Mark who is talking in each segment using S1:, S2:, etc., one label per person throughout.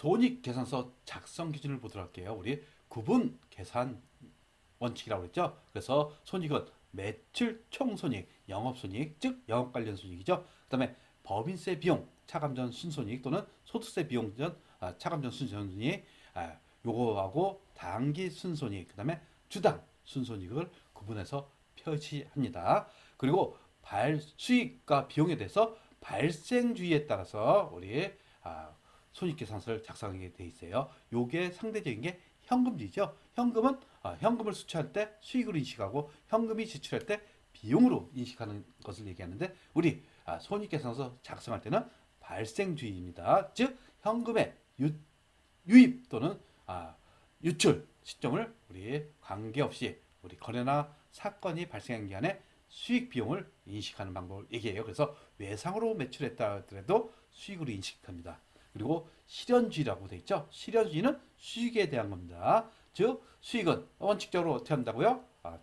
S1: 손익 계산서 작성 기준을 보도록 할게요. 우리 구분 계산 원칙이라고 그랬죠. 그래서 손익은 매출 총손익, 영업손익, 즉 영업 관련 손익이죠. 그다음에 법인세 비용, 차감전 순손익 또는 소득세 비용 전 아, 차감전 순손익, 아, 요거하고 당기 순손익, 그다음에 주당 순손익을 구분해서 표시합니다. 그리고 발 수익과 비용에 대해서 발생주의에 따라서 우리 아, 손익계산서를 작성하게 돼 있어요. 요게 상대적인 게 현금주의죠. 현금은 아, 현금을 수취할 때 수익으로 인식하고 현금이 지출할 때 비용으로 인식하는 것을 얘기하는데 우리 아, 손익계산서 작성할 때는 발생주의입니다. 즉 현금의 유, 유입 또는 아, 유출 시점을 우리 관계없이 우리 거래나 사건이 발생한 기간에 수익 비용을 인식하는 방법을 얘기해요. 그래서 외상으로 매출했다 하더라도 수익으로 인식합니다. 그리고 실현주의라고 돼 있죠. 실현주의는 수익에 대한 겁니다. 즉 수익은 원칙적으로 어떻게 한다고요? 아,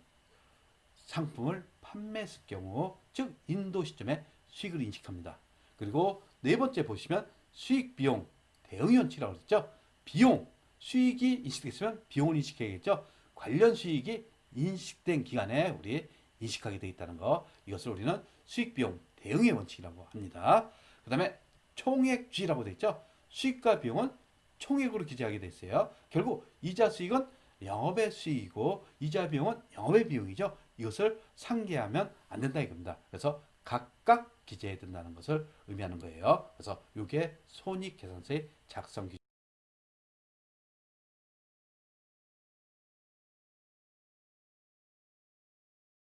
S1: 상품을 판매했을 경우 즉 인도 시점에 수익을 인식합니다. 그리고 네 번째 보시면 수익 비용 대응이 원칙이라고 그랬죠. 비용 수익이 인식됐으면 비용을 인식해야겠죠. 관련 수익이 인식된 기간에 우리 인식하게 되어 있다는 거 이것을 우리는 수익 비용 대응의 원칙이라고 합니다. 그 다음에 총액주의라고 되어 있죠. 수익과 비용은 총액으로 기재하게 되어 있어요. 결국 이자 수익은 영업의 수익이고 이자 비용은 영업의 비용이죠. 이것을 상계하면 안 된다 이겁니다. 그래서 각각 기재해야 된다는 것을 의미하는 거예요. 그래서 이게 손익 계산서의 작성 기준